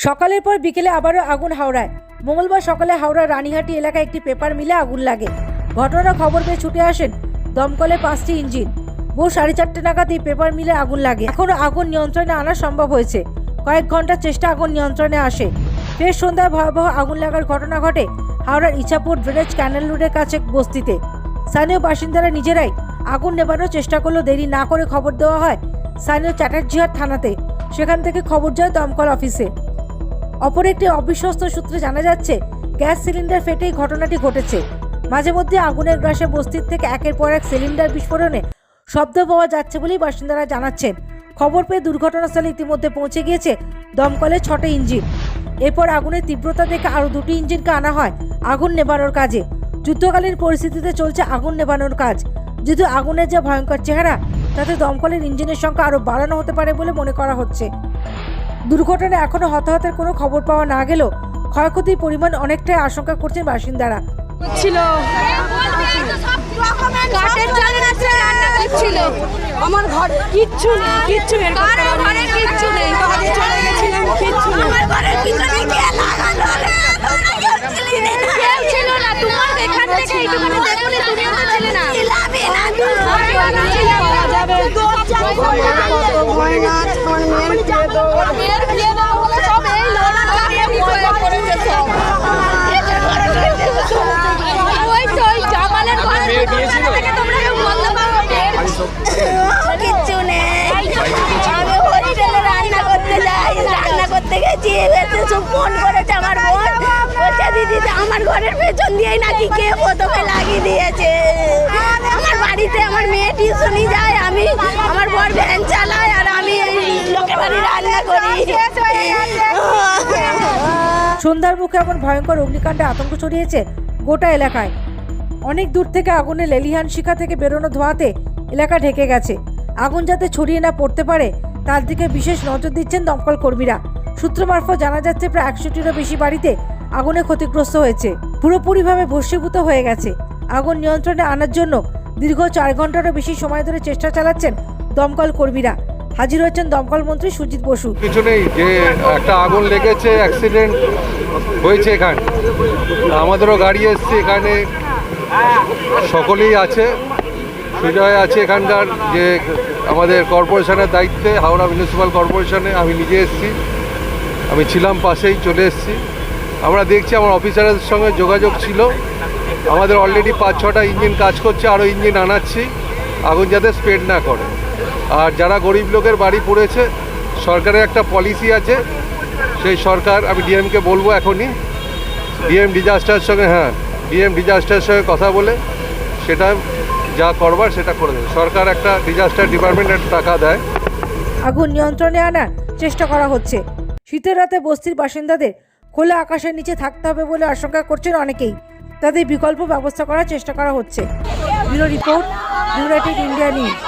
সকালের পর বিকেলে আবারও আগুন হাওড়ায়। মঙ্গলবার সকালে হাওড়া রানীহাটি এলাকায় একটি পেপার মিলে আগুন লাগে। ঘটনার খবর পেয়ে ছুটে আসেন দমকলে পাঁচটি ইঞ্জিন। ভোর সাড়ে চারটে নাগাদ এই পেপার মিলে আগুন লাগে। এখনও আগুন নিয়ন্ত্রণে আনা সম্ভব হয়েছে। কয়েক ঘণ্টার চেষ্টা আগুন নিয়ন্ত্রণে আসে। ফের সন্ধ্যায় ভয়াবহ আগুন লাগার ঘটনা ঘটে হাওড়ার ইছাপুর ড্রেনেজ ক্যানেল রোডের কাছে বস্তিতে। স্থানীয় বাসিন্দারা নিজেরাই আগুন নেবানোর চেষ্টা করলেও দেরি না করে খবর দেওয়া হয় স্থানীয় চ্যাটার্জিহাট থানাতে। সেখান থেকে খবর যায় দমকল অফিসে। অপর একটি অবিশ্বস্ত সূত্রে জানা যাচ্ছে, গ্যাস সিলিন্ডার ফেটেই ঘটনাটি ঘটেছে। মাঝে মধ্যে আগুনের গ্রাসে বস্তির থেকে একের পর এক সিলিন্ডার বিস্ফোরণে শব্দ পাওয়া যাচ্ছে বলেই বাসিন্দারা জানাচ্ছেন। খবর পেয়ে দুর্ঘটনাস্থলে ইতিমধ্যে পৌঁছে গিয়েছে দমকলের ছটি ইঞ্জিন। এরপর আগুনের তীব্রতা দেখে আরও দুটি ইঞ্জিনকে আনা হয় আগুন নেবানোর কাজে। যুদ্ধকালীন পরিস্থিতিতে চলছে আগুন নেবানোর কাজ। যদিও আগুনের যা ভয়ঙ্কর চেহারা, তাতে দমকলের ইঞ্জিনের সংখ্যা আরও বাড়ানো হতে পারে বলে মনে করা হচ্ছে। দুর্ঘটনায় এখনও হতাহতের কোনো খবর পাওয়া না গেলেও ক্ষয়ক্ষতির পরিমাণ অনেকটাই আশঙ্কা করছেন বাসিন্দারা। ছিল। কাঠের চালের আছে রান্না করছিল। আমার ঘর কিচ্ছু নেই কিচ্ছু বের কারও ঘরে কিচ্ছু নেই। কাজে চলে গেছিলাম কিচ্ছু নেই। আমার ঘরের পিছনে কে লাগালো রে তোমরা কেউ ছিলি না। কেউ ছিল না তোমার এখান থেকে এইটুকুনি দেখুনি তুমিও তো ছিলে না। ছিলামই না আমিও না। যাবে দরজা খোলা কত গয়না আমার মেয়ের বিয়ে দেবো মেয়ের বিয়ে দেওয়া হলে সব এই লোন কামিয়ে বিয়ে করেছে সব ওই তো ওই জামালের ঘরে থেকে তোমরা কেউ বলতে পারো কিচ্ছু নেই আমি হোস্টেলে রান্না করতে যাই রান্না করতে গেছি এসে সব ফোন করেছে আমার বোন বলছে দিদি আমার পেছন দিয়েই নাকি কে প্রথমে লাগিয়ে দিয়েছে? আমার বাড়িতে আমার মেয়ে টিউশনি যায়, আমি আমার বর ভ্যান চালায় আর আমি রান্না করি। সন্ধ্যার মুখে এমন ভয়ঙ্কর অগ্নিকাণ্ডে আতঙ্ক ছড়িয়েছে গোটা এলাকায়। অনেক দূর থেকে আগুনের লেলিহান শিখা থেকে বেরোনো ধোঁয়াতে এলাকা ঢেকে গেছে। আগুন যাতে ছড়িয়ে না পড়তে পারে, তার দিকে বিশেষ নজর দিচ্ছেন দমকল কর্মীরা। সূত্র মারফত জানা যাচ্ছে, প্রায় একশোটিরও বেশি বাড়িতে আগুনে ক্ষতিগ্রস্ত হয়েছে। পুরোপুরিভাবে ভস্মীভূত হয়ে গেছে। আগুন নিয়ন্ত্রণে আনার জন্য দীর্ঘ চার ঘন্টারও বেশি সময় ধরে চেষ্টা চালাচ্ছেন দমকল কর্মীরা। হাজির হয়েছেন দমকল মন্ত্রী সুজিত বসু। কিছু নেই যে একটা আগুন লেগেছে অ্যাক্সিডেন্ট হয়েছে এখানে। আমাদেরও গাড়ি এসছে এখানে। সকলেই আছে। সুজয় আছে এখানকার যে আমাদের কর্পোরেশনের দায়িত্বে, হাওড়া মিউনিসিপ্যাল কর্পোরেশনে আমি নিজে এসেছি। আমি ছিলাম পাশেই, চলে এসেছি। আমরা দেখছি আমার অফিসারের সঙ্গে যোগাযোগ ছিল। আমাদের অলরেডি পাঁচ, ছটা ইঞ্জিন কাজ করছে আরও ইঞ্জিন আনাচ্ছি। আগুন যাতে স্প্রেড না করে। আর যারা গরিব লোকের বাড়ি পড়েছে, সরকারের একটা পলিসি আছে। সেই সরকার, আমি ডিএমকে বলব এখনই। ডিএম ডিজাস্টারের সঙ্গে হ্যাঁ ডিএম ডিজাস্টারের সঙ্গে কথা বলে, সেটা যা করবার সেটা করে দেবে। সরকার একটা ডিজাস্টার ডিপার্টমেন্টের টাকা দেয়। আগুন নিয়ন্ত্রণে আনার চেষ্টা করা হচ্ছে। শীতের রাতে বস্তির বাসিন্দাদের খোলা আকাশের নিচে থাকতে হবে বলে আশঙ্কা করছেন অনেকেই। তাদের বিকল্প ব্যবস্থা করার চেষ্টা করা হচ্ছে। Bureau report United India news.